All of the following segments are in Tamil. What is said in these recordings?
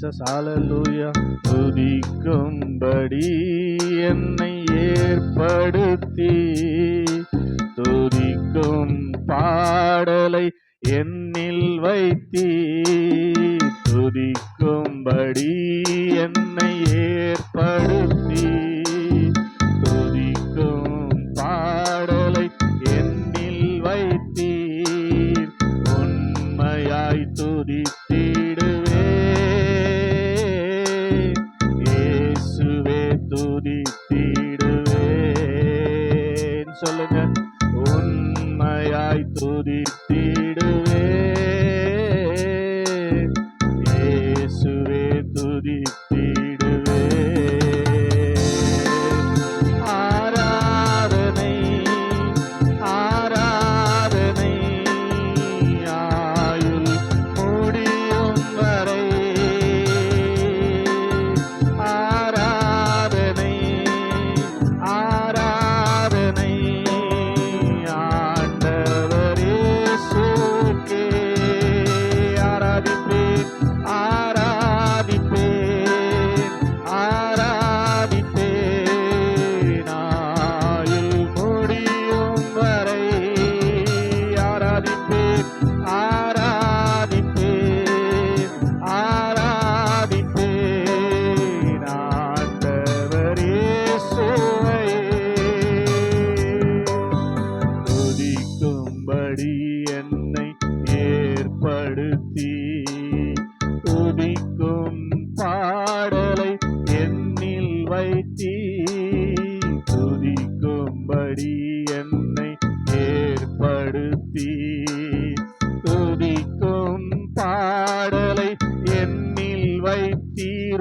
ஜீசஸ் அலலூயா துதிக்கும்படி என்னை ஏற்படுத்தி. துதிக்கும் பாடலை என்னில் வைத்தி. துதிக்கும்படி என்னை ஏற்படுத்தி.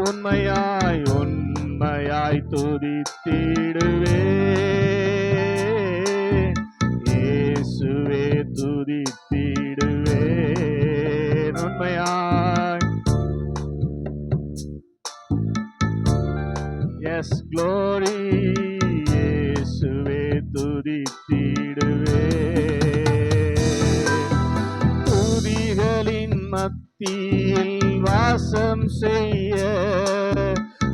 உண்மையாய் உண்மையாய் துதித்திடுவே இயேசுவே துதித்திடுவே உண்மையாய். எஸ் க்ளோரி இயேசுவே துதித்திடுவே துதிகளின் மத்தியில் வாசம் செய்ய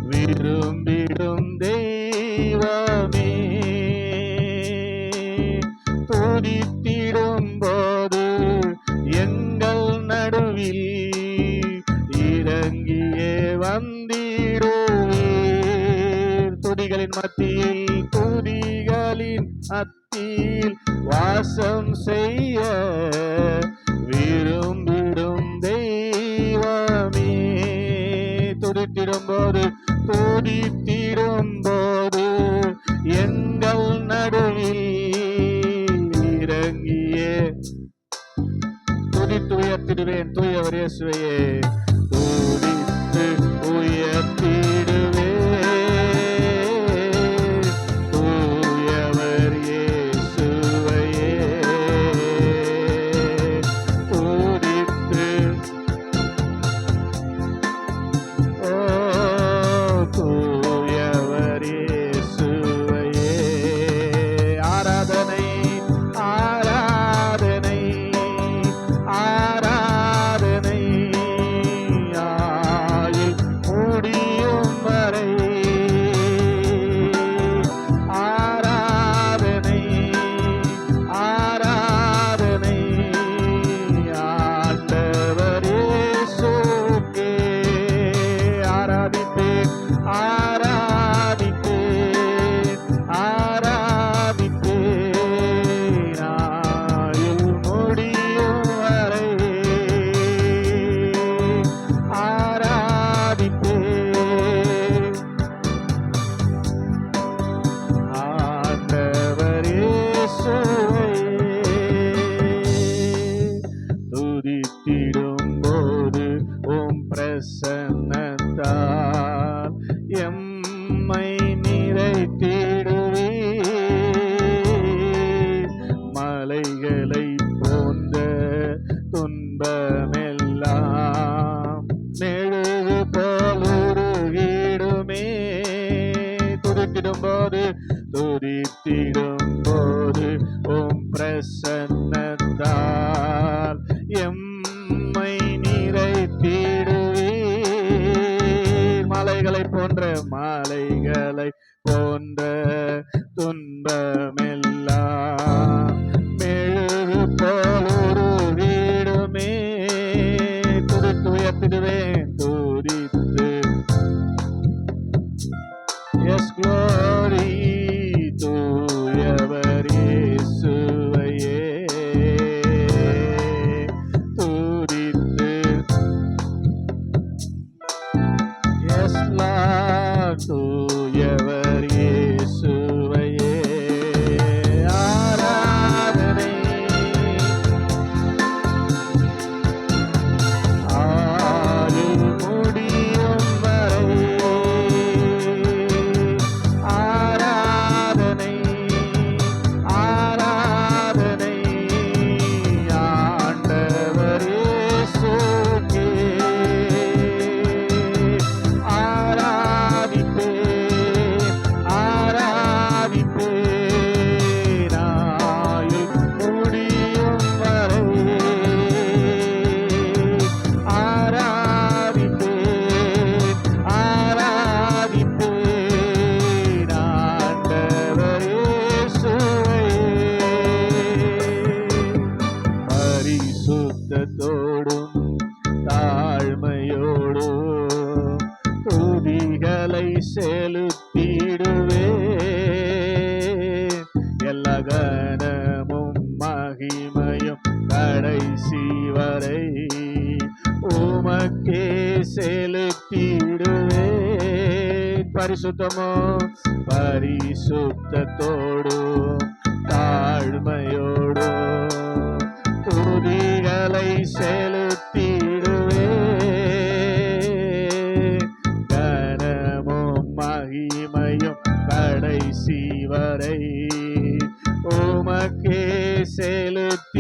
விரும்பிடும் தெய்வமே. துதித்திடும் போது எங்கள் நடுவில் இறங்கியே வந்திடுவீர். துடிகளின் மத்தியில் துதிகளின் மத்தியில் வாசம் செய்ய விரும்பி துதித்திடும் போது துதித்திடும் போது எங்கள் நடுவில் இறங்கியே. துதித்து உயர்த்திடுவேன் தூயவர் இயேசுவையே. துதித்து I கடைசி வரை உமக்கே செலுத்திடுவே பரிசுத்தமோ பரிசுத்தோடு தாழ்மையோடு துதிகளை செலுத்திடுவே கனமும் மகிமையும் கடைசி வரை உமக்கே செலுத்த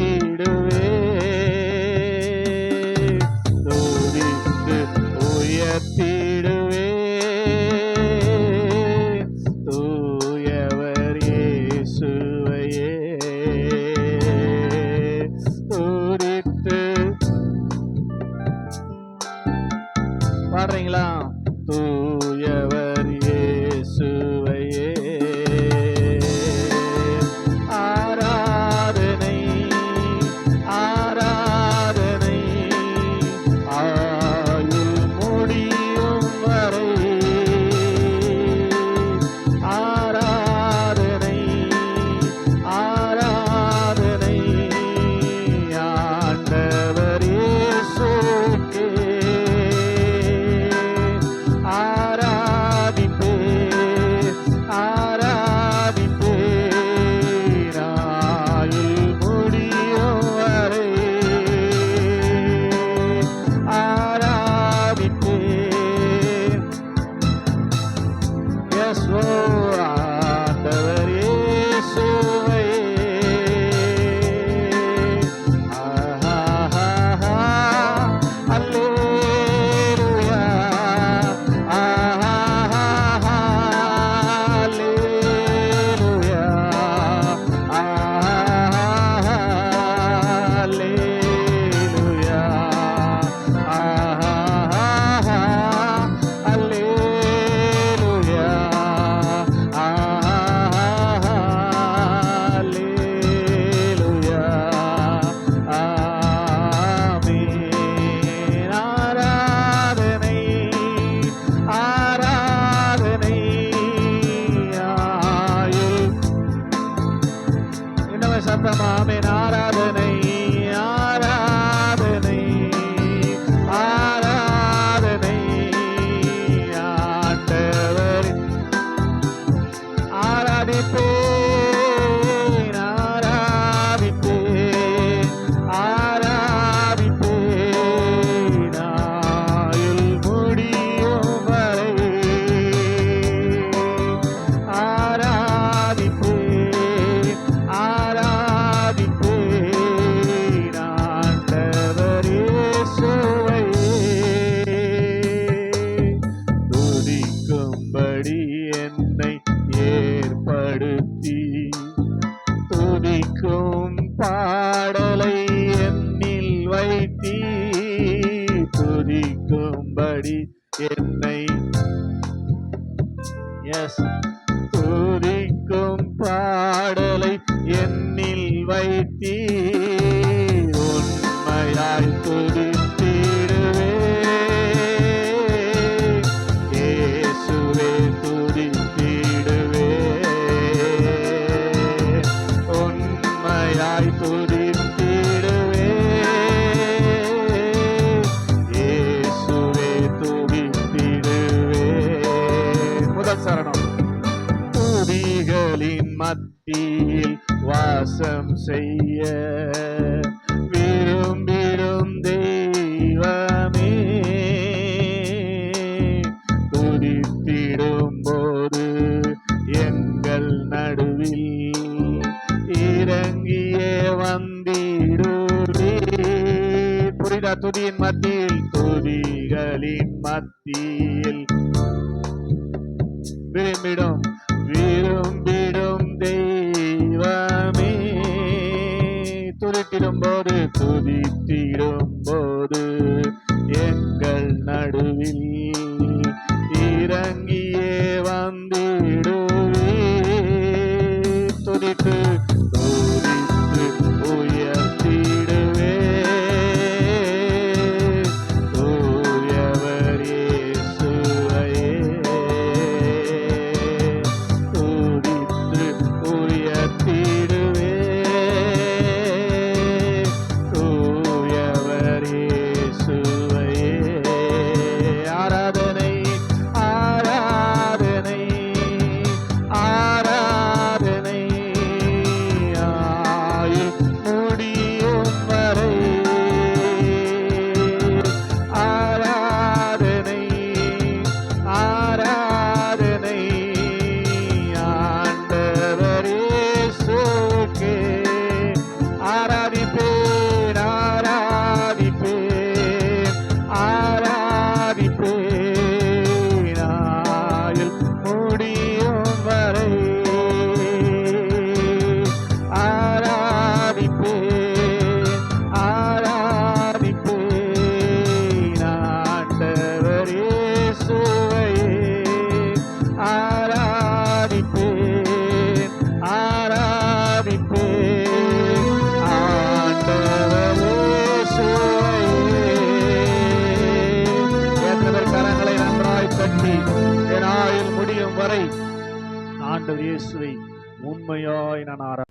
பாடலை என்னில் வை. மத்தியில் வாசம் செய்ய விரும்பிடும் தெய்வமே. துடித்திடும் போது எங்கள் நடுவில் இறங்கியே வந்திடுவே. புரிதா துதியின் மத்தியில் துதிகளின் மத்தியில். விரும்பிடும் விரும்பி துதித்திடும் போது துதித்திடும் போது எங்கள் நடுவில் இயேசுவை உண்மையாய் நான் ஆரா